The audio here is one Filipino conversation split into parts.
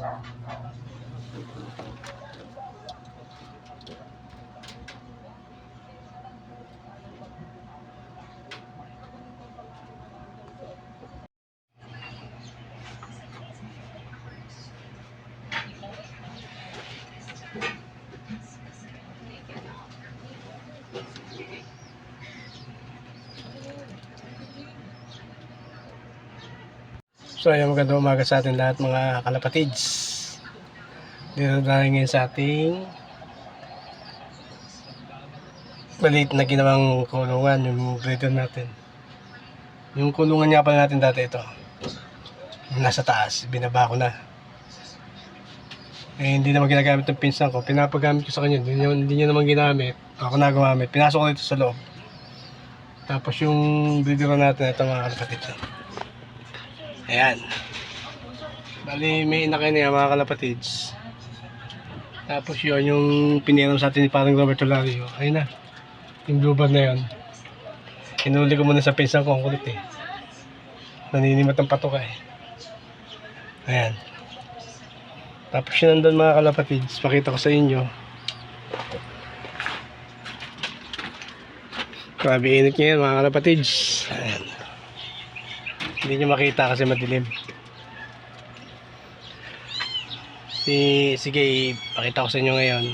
Thank you. So ayun magandang umaga sa atin lahat mga kalapatids. Dito tayo ngayon sa ating maliit na ginawang kulungan, yung breeder natin. Yung kulungan nga pala natin dati ito. Nasa taas, binaba ko na. Eh, hindi naman ginagamit ng pinsan ko. Pinapagamit ko sa kanya. Hindi, hindi niya naman ginamit. Ako na gumamit. Pinasok ko dito sa loob. Tapos yung breeder natin, ito mga kalapatids. Ayan. Bali, may inakay na yan mga kalapatids. Tapos yun, yung piniram sa atin ni parang Roberto Lario. Ayun na. Yung bluebird na yun. Hinuli ko muna sa pinsan ko. Ang kulit eh. Naninimat ang patok eh. Ayan. Tapos yun nandun mga kalapatids. Pakita ko sa inyo. Grabe init ngayon mga kalapatids. Ayan. Hindi nyo makita kasi madilim. Si, sige, pakita ko sa inyo ngayon.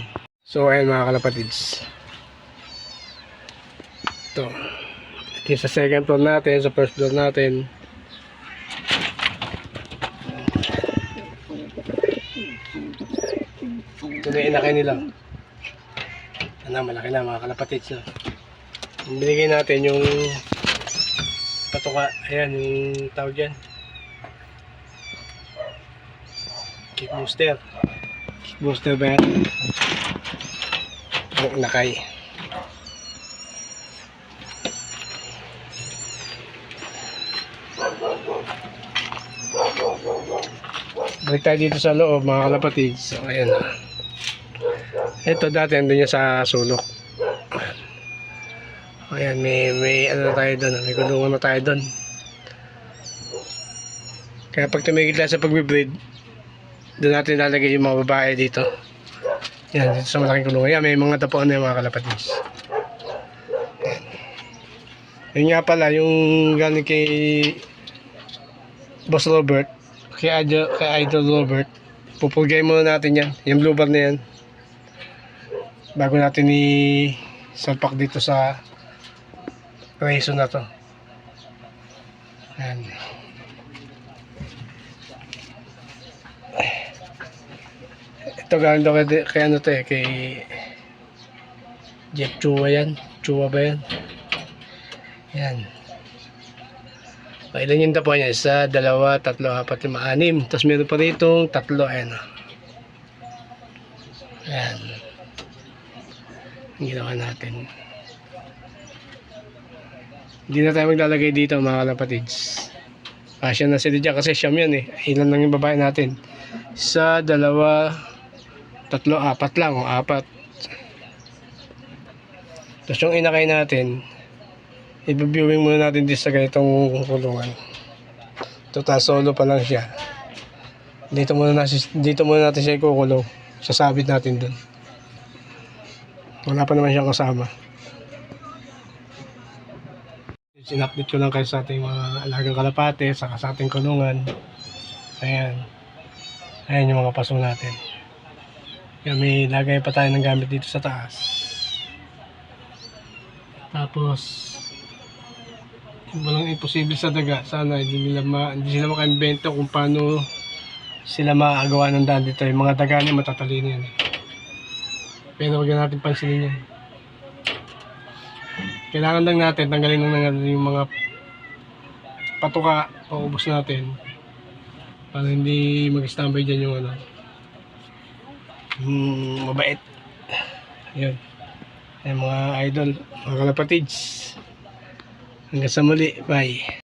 So, ayan mga kalapatids. Ito. Ito sa second floor natin, sa first floor natin. Ito na inakay nila. Ano, malaki na mga kalapatids. No? Yung Binigay natin yung patuka. Ayan, yung tawag dyan. Kick booster. Kick booster ba yan? Ang nakay. Balik tayo dito sa loob mga kalapatids. So, ayan. Ito dati andun niya sa sulok. Ayan, may, may ano tayo doon. May kulungan na tayo doon. Kaya pag tumigil tayo sa pagbe-breed, doon natin lalagay yung mga babae dito. Yan, dito sa malaking kulungan. Yan, may mga tapuan na yung mga kalapatids. Yan. Yun nga pala, yung galing kay Boss Robert, kay Idol, kay Idol Robert, pupugay muna natin yan. Yung blue bar na yan. Bago natin i salpak dito sa reso na to. Yan. Ito galing daw kay, kay ano to eh, kay Jeff Chua yan. Chua ba yan? Yan. O, ilan yung tapuan niya? Isa, dalawa, tatlo, apat, lima, anim. Tapos meron pa rito tatlo. Ayan. o. Ayan. Ang ginawa natin. Hindi na tayo maglalagay dito mga kalapatids. Passion na sila dyan kasi siyam yan eh. Ilan lang yung babae natin. Isa, dalawa, tatlo, apat lang o apat. Tapos yung inakay natin, i-viewing muna natin dito sa ganitong kulungan. Total solo pa lang siya. Dito muna, natin, dito muna natin siya ikukulong. Sasabit natin dun. Wala pa naman siyang kasama. Sinapit ko lang kayo sa ating mga alagang kalapate, saka sa ating kulungan. Ayan. Ayan yung mga paso natin. Kaya may lagay pa tayo ng gamit dito sa taas. Tapos, walang imposible sa daga. Sana hindi nila ma, hindi sila makaimbento kung paano sila makagawa ng daan dito. Yung mga daga niya matatalino yan. eh. Pero huwag na natin pansinin yan. Kailangan lang natin tanggalin lang natin yung mga patuka paubos natin. Para hindi mag-standby dyan yung ano. Yung mabait. Yun ay mga idol mga kalapatids. Hanggang sa muli. Bye